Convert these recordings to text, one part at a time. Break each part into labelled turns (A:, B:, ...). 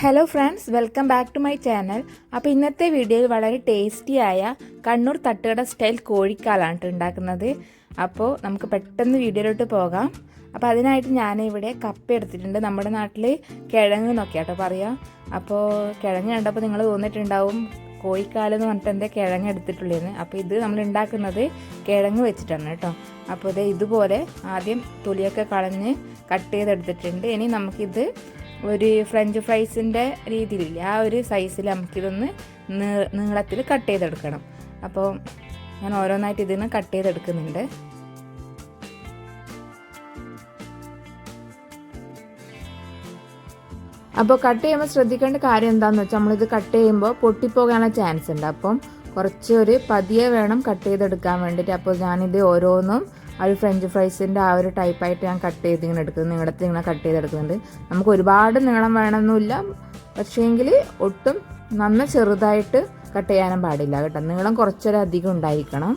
A: Hello friends welcome back to my channel അപ്പോൾ ഇന്നത്തെ വീഡിയോയിൽ വളരെ ടേസ്റ്റിയായ കണ്ണൂർ തട്ടുകട സ്റ്റൈൽ കോഴിക്കാലാണ് ഉണ്ടാക്കുന്നത് അപ്പോൾ നമുക്ക് പെട്ടെന്ന് വീഡിയോയിലോട്ട് പോകാം. അപ്പോൾ അതിനായിട്ട് ഞാൻ ഇവിടെ കപ്പ എടുത്തിട്ടുണ്ട്. നമ്മുടെ നാട്ടിൽ കിഴങ്ങ് നോക്കിയാട്ടോ പറയാം. അപ്പോൾ കിഴങ്ങ് കണ്ടപ്പോൾ നിങ്ങൾ തോന്നിയിട്ടുണ്ടാവും കോഴിക്കാലം എന്ന് പറഞ്ഞിട്ട് എന്താ കിഴങ്ങ് എടുത്തിട്ടുള്ളതെന്ന് അപ്പോൾ ഇത് നമ്മൾ ഉണ്ടാക്കുന്നത് കിഴങ്ങ് വെച്ചിട്ടാണ് കേട്ടോ അപ്പോൾ ഇത് ഇതുപോലെ ആദ്യം തൊലിയൊക്കെ കളഞ്ഞ് കട്ട് ചെയ്തെടുത്തിട്ടുണ്ട്. ഇനി നമുക്കിത് ഒരു ഫ്രഞ്ച് ഫ്രൈസിന്റെ രീതിയിലില്ല? ആ ഒരു സൈസിൽ നമുക്കിതൊന്ന് നീളത്തിൽ കട്ട് ചെയ്തെടുക്കണം. അപ്പോൾ ഞാൻ ഓരോന്നായിട്ട് ഇതിൽ നിന്ന് കട്ട് ചെയ്തെടുക്കുന്നുണ്ട്. അപ്പോൾ കട്ട് ചെയ്യുമ്പോൾ ശ്രദ്ധിക്കേണ്ട കാര്യം എന്താണെന്ന് വെച്ചാൽ നമ്മളിത് കട്ട് ചെയ്യുമ്പോൾ പൊട്ടിപ്പോകാനുള്ള ചാൻസ് ഉണ്ട്. അപ്പം കുറച്ചൊരു പതിയെ വേണം കട്ട് ചെയ്തെടുക്കാൻ വേണ്ടിയിട്ട്. അപ്പോൾ ഞാനിത് ഓരോന്നും ആ ഒരു ഫ്രഞ്ച് ഫ്രൈസിന്റെ ആ ഒരു ടൈപ്പായിട്ട് ഞാൻ കട്ട് ചെയ്ത് ഇങ്ങനെ എടുക്കുന്നത് നിങ്ങളുടെ ഇങ്ങനെ കട്ട് ചെയ്തെടുക്കുന്നുണ്ട്. നമുക്ക് ഒരുപാട് നീളം വേണമെന്നില്ല പക്ഷേങ്കിൽ ഒട്ടും നന്ന ചെറുതായിട്ട് കട്ട് ചെയ്യാനും പാടില്ല കേട്ടോ. നീളം കുറച്ചൊരു അധികം ഉണ്ടായിരിക്കണം.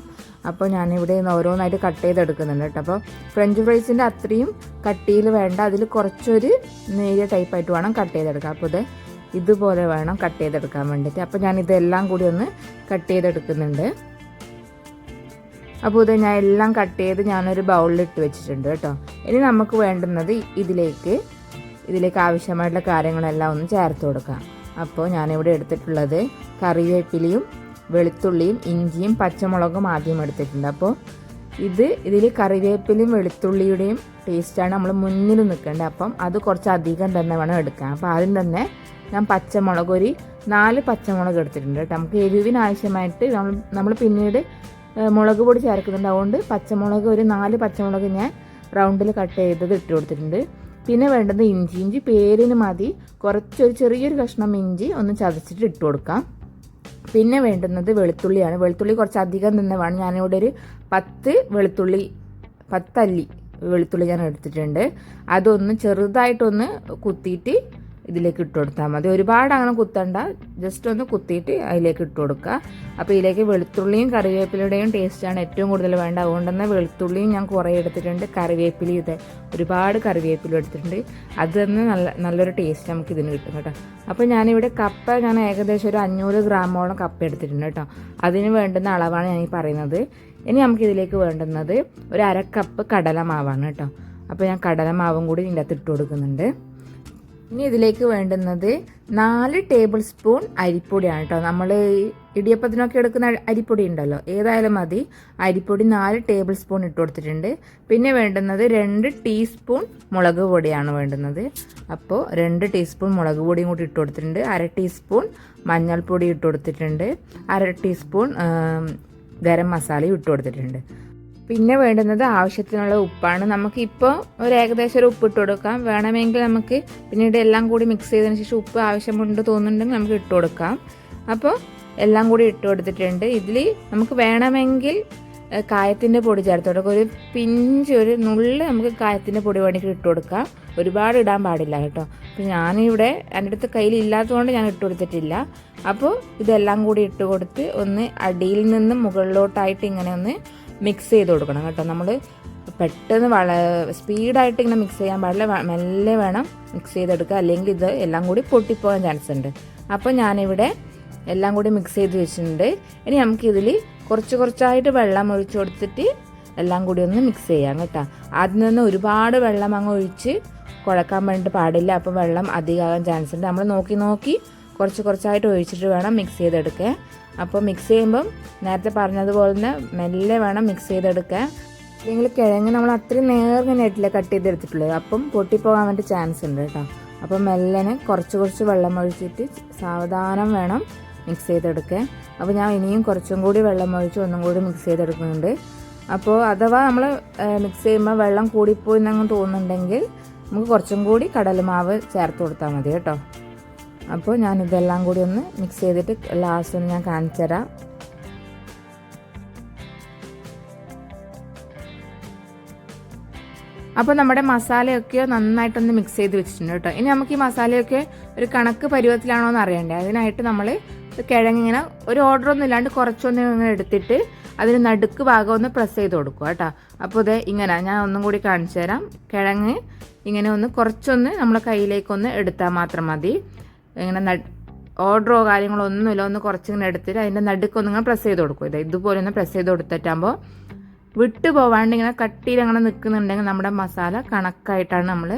A: അപ്പോൾ ഞാനിവിടെ നിന്ന് ഓരോന്നായിട്ട് കട്ട് ചെയ്തെടുക്കുന്നുണ്ട് കേട്ടോ. അപ്പോൾ ഫ്രഞ്ച് ഫ്രൈസിന്റെ അത്രയും കട്ടിയിൽ വേണ്ട അതിൽ കുറച്ചൊരു നേരിയ ടൈപ്പായിട്ട് വേണം കട്ട് ചെയ്തെടുക്കാം അപ്പോൾ ഇത് ഇതുപോലെ വേണം കട്ട് ചെയ്തെടുക്കാൻ വേണ്ടിയിട്ട്. അപ്പോൾ ഞാൻ ഇതെല്ലാം കൂടി ഒന്ന് കട്ട് ചെയ്തെടുക്കുന്നുണ്ട്. അപ്പോൾ ഇത് ഞാൻ എല്ലാം കട്ട് ചെയ്ത് ഞാനൊരു ബൗളിൽ ഇട്ട് വെച്ചിട്ടുണ്ട് കേട്ടോ. ഇനി നമുക്ക് വേണ്ടുന്നത് ഇതിലേക്ക് ഇതിലേക്ക് ആവശ്യമായിട്ടുള്ള കാര്യങ്ങളെല്ലാം ഒന്ന് ചേർത്ത് കൊടുക്കാം. അപ്പോൾ ഞാനിവിടെ എടുത്തിട്ടുള്ളത് കറിവേപ്പിലയും വെളുത്തുള്ളിയും ഇഞ്ചിയും പച്ചമുളകും ആദ്യം എടുത്തിട്ടുണ്ട്. അപ്പോൾ ഇത് ഇതിൽ കറിവേപ്പിലയും വെളുത്തുള്ളിയുടെയും ടേസ്റ്റാണ് നമ്മൾ മുന്നിൽ നിൽക്കേണ്ടത്. അപ്പം അത് കുറച്ച് അധികം തന്നെ വേണം എടുക്കാൻ. അപ്പോൾ ആദ്യം തന്നെ ഞാൻ പച്ചമുളക് ഒരു നാല് പച്ചമുളക് എടുത്തിട്ടുണ്ട് കേട്ടോ. നമുക്ക് എരിവിന് ആവശ്യമായിട്ട് നമ്മൾ നമ്മൾ പിന്നീട് മുളക് പൊടി ചേർക്കുന്നുണ്ട്. അതുകൊണ്ട് പച്ചമുളക് ഒരു നാല് പച്ചമുളക് ഞാൻ റൗണ്ടിൽ കട്ട് ചെയ്തത് ഇട്ട് കൊടുത്തിട്ടുണ്ട്. പിന്നെ വേണ്ടത് ഇഞ്ചി. ഇഞ്ചി പേരിന് മതി. കുറച്ചൊരു ചെറിയൊരു കഷ്ണം ഇഞ്ചി ഒന്ന് ചതച്ചിട്ട് ഇട്ട് കൊടുക്കാം. പിന്നെ വേണ്ടുന്നത് വെളുത്തുള്ളിയാണ്. വെളുത്തുള്ളി കുറച്ച് അധികം തന്നെ വേണം. ഞാനിവിടെ ഒരു പത്ത് വെളുത്തുള്ളി പത്തല്ലി വെളുത്തുള്ളി ഞാൻ എടുത്തിട്ടുണ്ട്. അതൊന്ന് ചെറുതായിട്ടൊന്ന് കുത്തിയിട്ട് ഇതിലേക്ക് ഇട്ട് കൊടുത്താൽ മതി. ഒരുപാട് അങ്ങനെ കുത്തണ്ട. ജസ്റ്റ് ഒന്ന് കുത്തിയിട്ട് അതിലേക്ക് ഇട്ട് കൊടുക്കുക. അപ്പോൾ ഇതിലേക്ക് വെളുത്തുള്ളിയും കറിവേപ്പിലയുടെയും ടേസ്റ്റാണ് ഏറ്റവും കൂടുതൽ വേണ്ട അതുകൊണ്ട് തന്നെ വെളുത്തുള്ളിയും ഞാൻ കുറേ എടുത്തിട്ടുണ്ട്. കറിവേപ്പിലയും ഇത് ഒരുപാട് കറിവേപ്പിലും എടുത്തിട്ടുണ്ട്. അത് തന്നെ നല്ല നല്ലൊരു ടേസ്റ്റ് നമുക്ക് ഇതിന് കിട്ടും കേട്ടോ. അപ്പോൾ ഞാനിവിടെ കപ്പ ഞാൻ ഏകദേശം ഒരു അഞ്ഞൂറ് ഗ്രാമോളം കപ്പ എടുത്തിട്ടുണ്ട് കേട്ടോ. അതിന് വേണ്ടുന്ന അളവാണ് ഞാൻ ഈ പറയുന്നത്. ഇനി നമുക്ക് ഇതിലേക്ക് വേണ്ടുന്നത് ഒരു അര കപ്പ് കടലമാവാണ് കേട്ടോ. അപ്പോൾ ഞാൻ കടലമാവും കൂടി ഇതിന്റെ അകത്ത് ഇട്ട് കൊടുക്കുന്നുണ്ട്. ഇനി ഇതിലേക്ക് വേണ്ടുന്നത് നാല് ടേബിൾ സ്പൂൺ അരിപ്പൊടിയാണ് കേട്ടോ. നമ്മൾ ഇടിയപ്പത്തിനൊക്കെ എടുക്കുന്ന അരിപ്പൊടി ഉണ്ടല്ലോ. ഏതായാലും മതി. അരിപ്പൊടി നാല് ടേബിൾ സ്പൂൺ ഇട്ട് കൊടുത്തിട്ടുണ്ട്. പിന്നെ വേണ്ടുന്നത് രണ്ട് ടീസ്പൂൺ മുളക് പൊടിയാണ് വേണ്ടുന്നത്. അപ്പോൾ രണ്ട് ടീസ്പൂൺ മുളക് പൊടിയും കൂടി ഇട്ട് കൊടുത്തിട്ടുണ്ട്. അര ടീസ്പൂൺ മഞ്ഞൾപ്പൊടി ഇട്ട് കൊടുത്തിട്ടുണ്ട്. അര ടീസ്പൂൺ ഗരം മസാലയും ഇട്ട് കൊടുത്തിട്ടുണ്ട്. പിന്നെ വേണ്ടുന്നത് ആവശ്യത്തിനുള്ള ഉപ്പാണ്. നമുക്ക് ഇപ്പോൾ ഒരു ഏകദേശം ഒരു ഉപ്പ് ഇട്ട് കൊടുക്കാം. വേണമെങ്കിൽ നമുക്ക് പിന്നീട് എല്ലാം കൂടി മിക്സ് ചെയ്തതിന് ശേഷം ഉപ്പ് ആവശ്യമുണ്ട് തോന്നുന്നുണ്ടെങ്കിൽ നമുക്ക് ഇട്ട് കൊടുക്കാം. അപ്പോൾ എല്ലാം കൂടി ഇട്ട് കൊടുത്തിട്ടുണ്ട്. ഇതിൽ നമുക്ക് വേണമെങ്കിൽ കായത്തിന്റെ പൊടി ചേർത്ത് കൊടുക്കാം. ഒരു പിഞ്ച് ഒരു നുള്ള് നമുക്ക് കായത്തിന്റെ പൊടി വേണമെങ്കിൽ ഇട്ട് കൊടുക്കാം. ഒരുപാട് ഇടാൻ പാടില്ല കേട്ടോ. അപ്പോൾ ഞാനിവിടെ എന്റെ അടുത്ത് കയ്യിൽ ഇല്ലാത്തതുകൊണ്ട് ഞാൻ ഇട്ട് കൊടുത്തിട്ടില്ല. അപ്പോൾ ഇതെല്ലാം കൂടി ഇട്ട് കൊടുത്ത് ഒന്ന് അടിയിൽ നിന്നും മുകളിലോട്ടായിട്ട് ഇങ്ങനെ ഒന്ന് മിക്സ് ചെയ്ത് കൊടുക്കണം കേട്ടോ. നമ്മൾ പെട്ടെന്ന് വള സ്പീഡായിട്ട് ഇങ്ങനെ മിക്സ് ചെയ്യാൻ പാടില്ല. മെല്ലെ വേണം മിക്സ് ചെയ്തെടുക്കുക അല്ലെങ്കിൽ ഇത് എല്ലാം കൂടി പൊട്ടിപ്പോകാൻ ചാൻസ് ഉണ്ട് അപ്പോൾ ഞാനിവിടെ എല്ലാം കൂടി മിക്സ് ചെയ്ത് വെച്ചിട്ടുണ്ട്. ഇനി നമുക്കിതിൽ കുറച്ച് കുറച്ചായിട്ട് വെള്ളം ഒഴിച്ച് കൊടുത്തിട്ട് എല്ലാം കൂടി ഒന്ന് മിക്സ് ചെയ്യാം കേട്ടോ. അതിൽ നിന്ന് ഒരുപാട് വെള്ളം അങ്ങ് ഒഴിച്ച് കുഴക്കാൻ വേണ്ടിയിട്ട് പാടില്ല. അപ്പോൾ വെള്ളം അധികമാകാൻ ചാൻസ് ഉണ്ട് നമ്മൾ നോക്കി നോക്കി കുറച്ച് കുറച്ചായിട്ട് ഒഴിച്ചിട്ട് വേണം മിക്സ് ചെയ്തെടുക്കാൻ. അപ്പോൾ മിക്സ് ചെയ്യുമ്പം നേരത്തെ പറഞ്ഞതുപോലെ തന്നെ മെല്ലെ വേണം മിക്സ് ചെയ്തെടുക്കാൻ. അല്ലെങ്കിൽ കിഴങ്ങ് നമ്മൾ അത്രയും നേർങ്ങനെയായിട്ടില്ല കട്ട് ചെയ്തെടുത്തിട്ടുള്ളത് അപ്പം പൊട്ടിപ്പോകാൻ വേണ്ടി ചാൻസ് ഉണ്ട് കേട്ടോ. അപ്പം മെല്ലനെ കുറച്ച് കുറച്ച് വെള്ളം ഒഴിച്ചിട്ട് സാവധാനം വേണം മിക്സ് ചെയ്തെടുക്കാൻ. അപ്പോൾ ഞാൻ ഇനിയും കുറച്ചും കൂടി വെള്ളം ഒഴിച്ച് ഒന്നും കൂടി മിക്സ് ചെയ്തെടുക്കുന്നുണ്ട്. അപ്പോൾ അഥവാ നമ്മൾ മിക്സ് ചെയ്യുമ്പോൾ വെള്ളം കൂടിപ്പോയി എന്നങ്ങ് തോന്നുന്നുണ്ടെങ്കിൽ നമുക്ക് കുറച്ചും കൂടി കടലമാവ് ചേർത്ത് കൊടുത്താൽ മതി കേട്ടോ. അപ്പോൾ ഞാൻ ഇതെല്ലാം കൂടി ഒന്ന് മിക്സ് ചെയ്തിട്ട് ലാസ്റ്റ് ഒന്ന് ഞാൻ കാണിച്ചു തരാം. അപ്പോൾ നമ്മുടെ മസാലയൊക്കെ നന്നായിട്ടൊന്ന് മിക്സ് ചെയ്ത് വെച്ചിട്ടുണ്ട് കേട്ടോ. ഇനി നമുക്ക് ഈ മസാലയൊക്കെ ഒരു കണക്ക് പരുവത്തിലാണോ എന്ന് അറിയണ്ടേ. അതിനായിട്ട് നമ്മൾ കിഴങ്ങിങ്ങനെ ഒരു ഓർഡർ ഒന്നും ഇല്ലാണ്ട് കുറച്ചൊന്നും ഇങ്ങനെ എടുത്തിട്ട് അതിന് നടുക്ക് ഭാഗം ഒന്ന് പ്രസ് ചെയ്ത് കൊടുക്കുക കേട്ടോ. അപ്പോൾ ഇത് ഇങ്ങനെ ഞാൻ ഒന്നും കൂടി കാണിച്ചു തരാം. കിഴങ്ങ് ഇങ്ങനെ ഒന്ന് കുറച്ചൊന്ന് നമ്മളെ കയ്യിലേക്കൊന്ന് എടുത്താൽ മാത്രം മതി. ഇങ്ങനെ ഓർഡറോ കാര്യങ്ങളോ ഒന്നുമില്ല. ഒന്ന് കുറച്ചിങ്ങനെ എടുത്തിട്ട് അതിന്റെ നടുക്കൊന്നും ഇങ്ങനെ പ്രസ് ചെയ്ത് കൊടുക്കും. ഇത് ഇതുപോലെ ഒന്ന് പ്രസ് ചെയ്ത് കൊടുത്തിട്ടാകുമ്പോൾ വിട്ടു പോവാണ്ട് ഇങ്ങനെ കട്ടിയിൽ അങ്ങനെ നിൽക്കുന്നുണ്ടെങ്കിൽ നമ്മുടെ മസാല കണക്കായിട്ടാണ് നമ്മൾ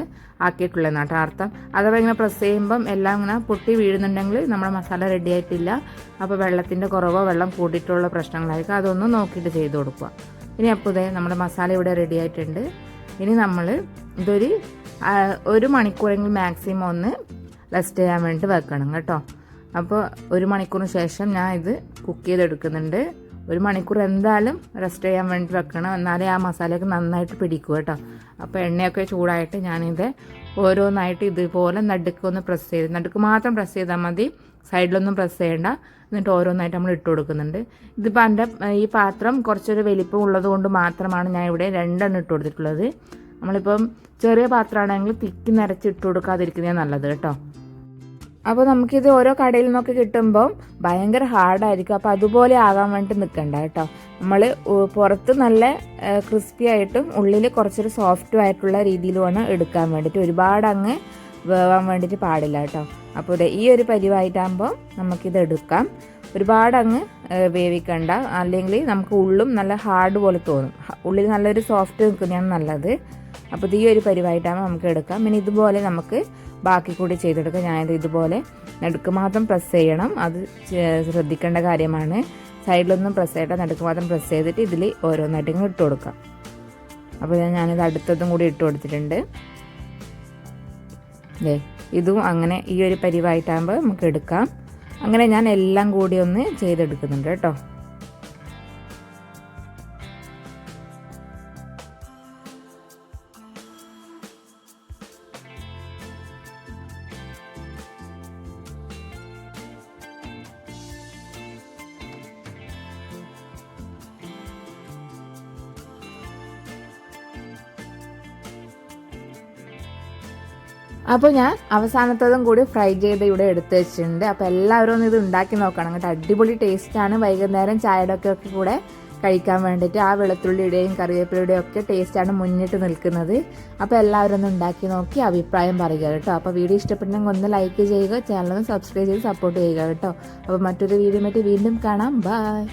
A: ആക്കിയിട്ടുള്ളത് കേട്ടോ അർത്ഥം. അഥവാ ഇങ്ങനെ പ്രസ് ചെയ്യുമ്പം എല്ലാം ഇങ്ങനെ പൊട്ടി വീഴുന്നുണ്ടെങ്കിൽ നമ്മുടെ മസാല റെഡി ആയിട്ടില്ല. അപ്പോൾ വെള്ളത്തിന്റെ കുറവോ വെള്ളം കൂടിയിട്ടുള്ള പ്രശ്നങ്ങളായിരിക്കും. അതൊന്നും നോക്കിയിട്ട് ചെയ്ത് കൊടുക്കുക. ഇനി അപ്പോൾ ഇതേ നമ്മുടെ മസാല ഇവിടെ റെഡി ആയിട്ടുണ്ട്. ഇനി നമ്മൾ ഇതൊരു ഒരു മണിക്കൂറെങ്കിലും മാക്സിമം ഒന്ന് റെസ്റ്റ് ചെയ്യാൻ വേണ്ടി വെക്കണം കേട്ടോ. അപ്പോൾ ഒരു മണിക്കൂറിന് ശേഷം ഞാൻ ഇത് കുക്ക് ചെയ്തെടുക്കുന്നുണ്ട്. ഒരു മണിക്കൂർ എന്തായാലും റെസ്റ്റ് ചെയ്യാൻ വേണ്ടി വെക്കണം. എന്നാലേ ആ മസാലയൊക്കെ നന്നായിട്ട് പിടിക്കൂ കേട്ടോ. അപ്പോൾ എണ്ണയൊക്കെ ചൂടായിട്ട് ഞാനിത് ഓരോന്നായിട്ട് ഇതുപോലെ നടുക്കൊന്ന് പ്രസ് ചെയ്ത് നടുക്ക് മാത്രം പ്രസ് ചെയ്താൽ മതി. സൈഡിലൊന്നും പ്രസ് ചെയ്യേണ്ട. എന്നിട്ട് ഓരോന്നായിട്ട് നമ്മൾ ഇട്ട് കൊടുക്കുന്നുണ്ട്. ഇതിപ്പോൾ എന്റെ ഈ പാത്രം കുറച്ചൊരു വലിപ്പം ഉള്ളത് കൊണ്ട് മാത്രമാണ് ഞാൻ ഇവിടെ രണ്ടെണ്ണം ഇട്ട് കൊടുത്തിട്ടുള്ളത്. നമ്മളിപ്പം ചെറിയ പാത്രമാണെങ്കിൽ തിക്കി നിറച്ച് ഇട്ട് കൊടുക്കാതിരിക്കുന്നതാണ് നല്ലത് കേട്ടോ. അപ്പോൾ നമുക്കിത് ഓരോ കടയിൽ നിന്നൊക്കെ കിട്ടുമ്പം ഭയങ്കര ഹാർഡായിരിക്കും അപ്പോൾ അതുപോലെ ആകാൻ വേണ്ടി നിൽക്കണ്ട കേട്ടോ. നമ്മൾ പുറത്ത് നല്ല ക്രിസ്പി ആയിട്ടും ഉള്ളിൽ കുറച്ചൊരു സോഫ്റ്റും ആയിട്ടുള്ള രീതിയിലുമാണ് എടുക്കാൻ വേണ്ടിയിട്ട് ഒരുപാട് അങ്ങ് വേവാൻ വേണ്ടിയിട്ട് പാടില്ല കേട്ടോ. അപ്പോൾ ഈ ഒരു പരിവായിട്ടാകുമ്പോൾ നമുക്കിത് എടുക്കാം. ഒരുപാട് അങ്ങ് വേവിക്കണ്ട. അല്ലെങ്കിൽ നമുക്ക് ഉള്ളും നല്ല ഹാർഡ് പോലെ തോന്നും. ഉള്ളിൽ നല്ലൊരു സോഫ്റ്റ് നിൽക്കുന്നതാണ് നല്ലത്. അപ്പോൾ ഈ ഒരു പരിവായിട്ടാണ് നമുക്ക് എടുക്കാം. പിന്നെ ഇതുപോലെ നമുക്ക് ബാക്കി കൂടി ചെയ്തെടുക്കാം. ഞാനത് ഇതുപോലെ നടുക്ക് മാത്രം പ്രസ് ചെയ്യണം. അത് ശ്രദ്ധിക്കേണ്ട കാര്യമാണ്. സൈഡിലൊന്നും പ്രസ് ചെയ്യട്ടെ നടുക്ക് മാത്രം പ്രസ് ചെയ്തിട്ട് ഇതിൽ ഓരോന്നായിട്ട് ഇട്ട് കൊടുക്കാം. അപ്പോൾ ഞാനിത് അടുത്തതും കൂടി ഇട്ട് കൊടുത്തിട്ടുണ്ട്. അല്ലേ ഇതും അങ്ങനെ ഈ ഒരു പരിവായിട്ടാകുമ്പോൾ നമുക്ക് എടുക്കാം. അങ്ങനെ ഞാൻ എല്ലാം കൂടി ഒന്ന് ചെയ്തെടുക്കുന്നുണ്ട് കേട്ടോ. അപ്പോൾ ഞാൻ അവസാനത്തതും കൂടി ഫ്രൈ ചെയ്ത് ഇവിടെ എടുത്ത് വെച്ചിട്ടുണ്ട്. അപ്പോൾ എല്ലാവരും ഒന്ന് ഇത് ഉണ്ടാക്കി നോക്കണം കേട്ടോ. അടിപൊളി ടേസ്റ്റാണ് വൈകുന്നേരം ചായയുടെ ഒക്കെ കൂടെ കഴിക്കാൻ വേണ്ടിയിട്ട് ആ വെളുത്തുള്ളിയുടെയും കറിവേപ്പിലയുടെയും ഒക്കെ ടേസ്റ്റാണ് മുന്നിട്ട് നിൽക്കുന്നത്. അപ്പോൾ എല്ലാവരും ഒന്ന് ഉണ്ടാക്കി നോക്കി അഭിപ്രായം പറയുക കേട്ടോ. അപ്പോൾ വീഡിയോ ഇഷ്ടപ്പെട്ടെങ്കിൽ ഒന്ന് ലൈക്ക് ചെയ്യുക ചാനൽ ഒന്ന് സബ്സ്ക്രൈബ് ചെയ്ത് സപ്പോർട്ട് ചെയ്യുക കേട്ടോ. അപ്പോൾ മറ്റൊരു വീഡിയോ വീണ്ടും കാണാം. ബൈ